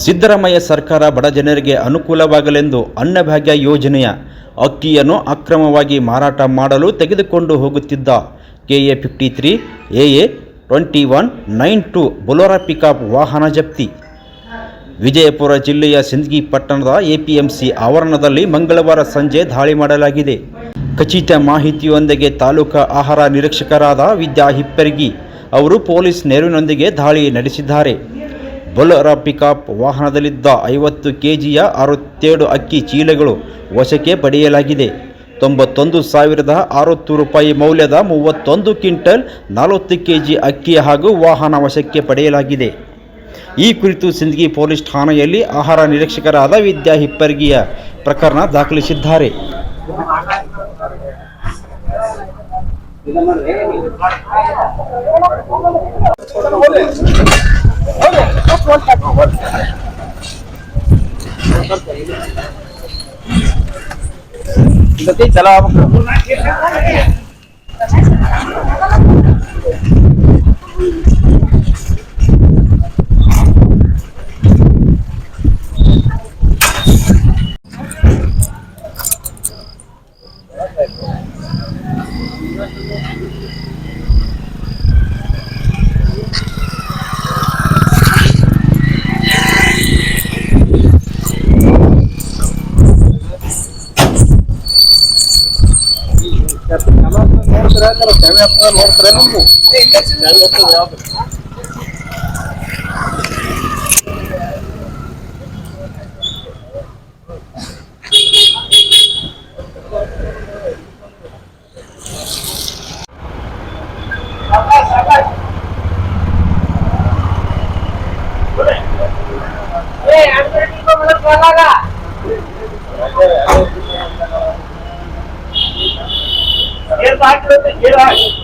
ಸಿದ್ದರಾಮಯ್ಯ ಸರ್ಕಾರ ಬಡ ಜನರಿಗೆ ಅನುಕೂಲವಾಗಲೆಂದು ಅನ್ನಭಾಗ್ಯ ಯೋಜನೆಯ ಅಕ್ಕಿಯನ್ನು ಅಕ್ರಮವಾಗಿ ಮಾರಾಟ ಮಾಡಲು ತೆಗೆದುಕೊಂಡು ಹೋಗುತ್ತಿದ್ದ KA fifty three, AA twenty one, nine two Bolero pickup ವಾಹನ ಜಪ್ತಿ. ವಿಜಯಪುರ ಜಿಲ್ಲೆಯ ಸಿಂದಗಿ ಪಟ್ಟಣದ ಎಪಿಎಂಸಿ ಆವರಣದಲ್ಲಿ ಮಂಗಳವಾರ ಸಂಜೆ ದಾಳಿ ಮಾಡಲಾಗಿದೆ. ಖಚಿತ ಮಾಹಿತಿಯೊಂದಿಗೆ ತಾಲೂಕಾ ಆಹಾರ ನಿರೀಕ್ಷಕರಾದ ವಿದ್ಯಾ ಹಿಪ್ಪರಗಿ ಅವರು ಪೊಲೀಸ್ ನೆರವಿನೊಂದಿಗೆ ದಾಳಿ ನಡೆಸಿದ್ದಾರೆ. ಬೊಲೊರಾ ಪಿಕಪ್ ವಾಹನದಲ್ಲಿದ್ದ ಐವತ್ತು ಕೆಜಿಯ ಅರವತ್ತೇಳು ಅಕ್ಕಿ ಚೀಲಗಳು ವಶಕ್ಕೆ ಪಡೆಯಲಾಗಿದೆ. ತೊಂಬತ್ತೊಂದು ಸಾವಿರದ ಅರವತ್ತು ರೂಪಾಯಿ ಮೌಲ್ಯದ ಮೂವತ್ತೊಂದು ಕ್ವಿಂಟಲ್ ನಲವತ್ತು ಕೆಜಿ ಅಕ್ಕಿ ಹಾಗೂ ವಾಹನ ವಶಕ್ಕೆ ಪಡೆಯಲಾಗಿದೆ. ಈ ಕುರಿತು ಸಿಂದಗಿ ಪೊಲೀಸ್ ಠಾಣೆಯಲ್ಲಿ ಆಹಾರ ನಿರೀಕ್ಷಕರಾದ ವಿದ್ಯಾ ಹಿಪ್ಪರ್ಗಿಯ ಪ್ರಕರಣ ದಾಖಲಿಸಿದ್ದಾರೆ. નથી ચલાવ Hey, I'm ready to go. I'm